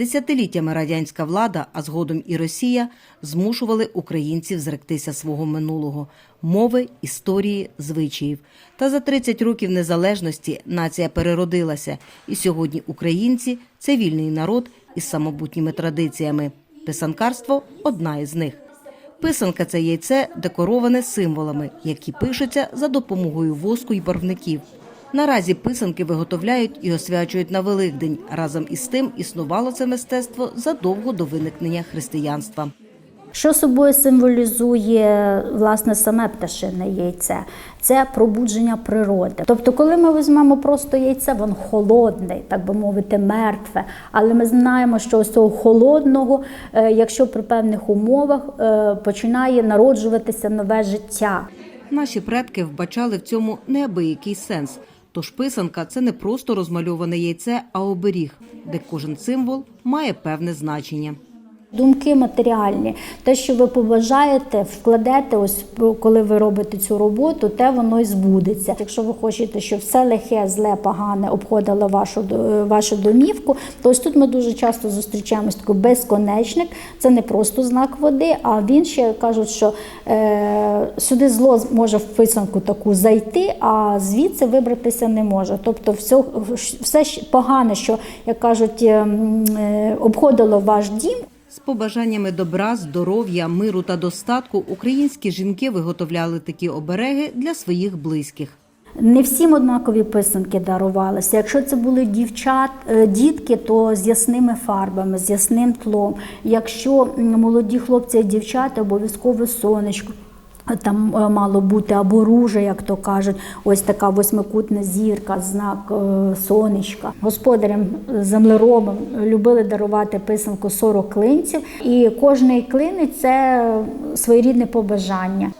Десятиліттями радянська влада, а згодом і Росія, змушували українців зректися свого минулого мови, історії, звичаїв. Та за 30 років незалежності нація переродилася, і сьогодні українці це вільний народ із самобутніми традиціями. Писанкарство одна із них. Писанка це яйце декороване символами, які пишуться за допомогою воску й барвників. Наразі писанки виготовляють і освячують на Великдень. Разом із тим існувало це мистецтво задовго до виникнення християнства. Що собою символізує власне саме пташине яйце? Це пробудження природи. Тобто, коли ми візьмемо просто яйце, воно холодне, так би мовити, мертве. Але ми знаємо, що з цього холодного, е, якщо при певних умовах е, починає народжуватися нове життя. Наші предки вбачали в цьому неабиякий сенс. Тож писанка це не просто розмальоване яйце, а оберіг, де кожен символ має певне значення. Думки матеріальні, те, що ви побажаєте, вкладете, ось коли ви робите цю роботу, те воно й збудеться. Якщо ви хочете, щоб все лихе, зле, погане обходило вашу вашу домівку, то ось тут ми дуже часто зустрічаємось такий безконечник. Це не просто знак води, а він ще кажуть, що е, сюди зло може в писанку таку зайти, а звідси вибратися не може. Тобто, все, все погане, що як кажуть, ем, е, обходило ваш дім. З побажаннями добра, здоров'я, миру та достатку українські жінки виготовляли такі обереги для своїх близьких. Не всім однакові писанки дарувалися. Якщо це були дівчат, е, дітки, то з ясними фарбами, з ясним тлом. Якщо молоді хлопці і дівчата, обов'язково сонечко. Там е, мало бути або ружа, як то кажуть, ось така восьмикутна зірка, знак е, сонечка. Господарям е, землеробам любили дарувати писанку 40 клинців, і кожний клинець це своєрідне побажання.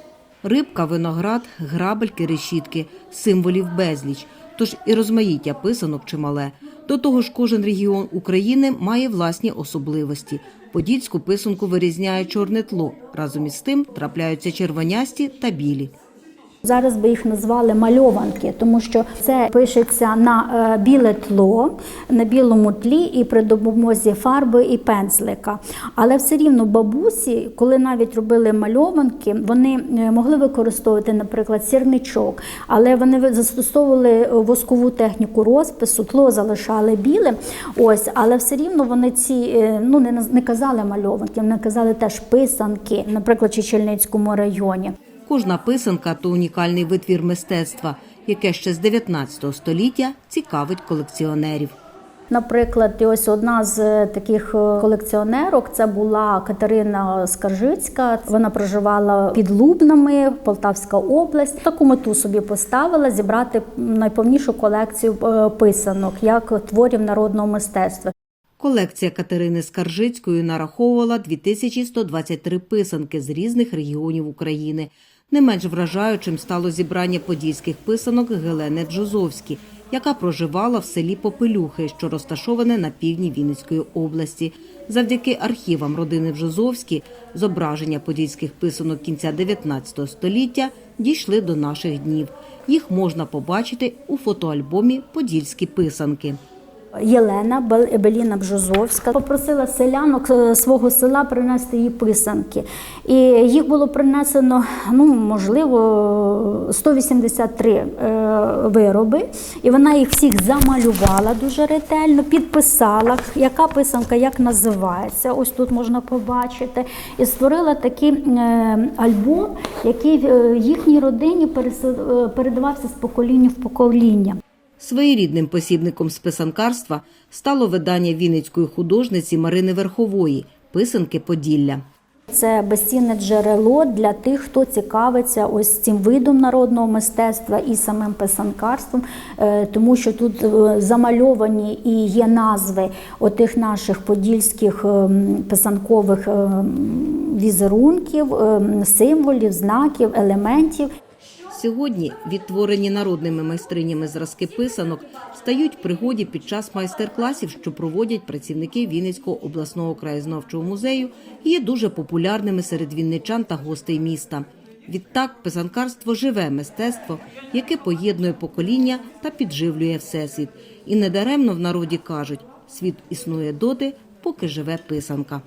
Рибка, виноград, грабельки, решітки – символів безліч. Тож і розмаїття писанок чимале. До того ж, кожен регіон України має власні особливості. Подільську писанку вирізняє чорне тло. Разом із тим трапляються червонясті та білі. Зараз би їх назвали мальованки, тому що це пишеться на е, біле тло, на білому тлі і при допомозі фарби і пензлика. Але все рівно бабусі, коли навіть робили мальованки, вони е, могли використовувати, наприклад, сірничок, але вони застосовували воскову техніку розпису, тло залишали білим. Ось, але все рівно вони ці е, ну не не казали мальованки, вони казали теж писанки, наприклад, в Чечельницькому районі. Кожна писанка – то унікальний витвір мистецтва, яке ще з 19 століття цікавить колекціонерів. Наприклад, ось одна з е, таких е, колекціонерок це була Катерина Скаржицька. Вона проживала під Лубнами, Полтавська область. Таку мету собі поставила зібрати найповнішу колекцію е, писанок як творів народного мистецтва. Колекція Катерини Скаржицької нараховувала 2123 писанки з різних регіонів України. Не менш вражаючим стало зібрання подільських писанок Гелени Джозовські, яка проживала в селі Попелюхи, що розташоване на півдні Вінницької області. Завдяки архівам родини Бжозовські зображення подільських писанок кінця 19 століття дійшли до наших днів. Їх можна побачити у фотоальбомі Подільські писанки. Єлена Бел- Беліна Бжозовська попросила селянок е, свого села принести їй писанки. І їх було принесено, ну, можливо, 183 е, вироби. І вона їх всіх замалювала дуже ретельно, підписала, яка писанка як називається. Ось тут можна побачити. І створила такий е, альбом, який їхній родині передавався з покоління в покоління. Своєрідним посібником з писанкарства стало видання вінницької художниці Марини Верхової «Писанки Поділля». Це безцінне джерело для тих, хто цікавиться ось цим видом народного мистецтва і самим писанкарством, е, тому що тут е, замальовані і є назви отих наших подільських ем, писанкових ем, візерунків, ем, символів, знаків, елементів. Сьогодні відтворені народними майстринями зразки писанок стають в пригоді під час майстер-класів, що проводять працівники Вінницького обласного краєзнавчого музею і є дуже популярними серед вінничан та гостей міста. Відтак, писанкарство живе мистецтво, яке поєднує покоління та підживлює всесвіт. І недаремно в народі кажуть: світ існує доти, поки живе писанка.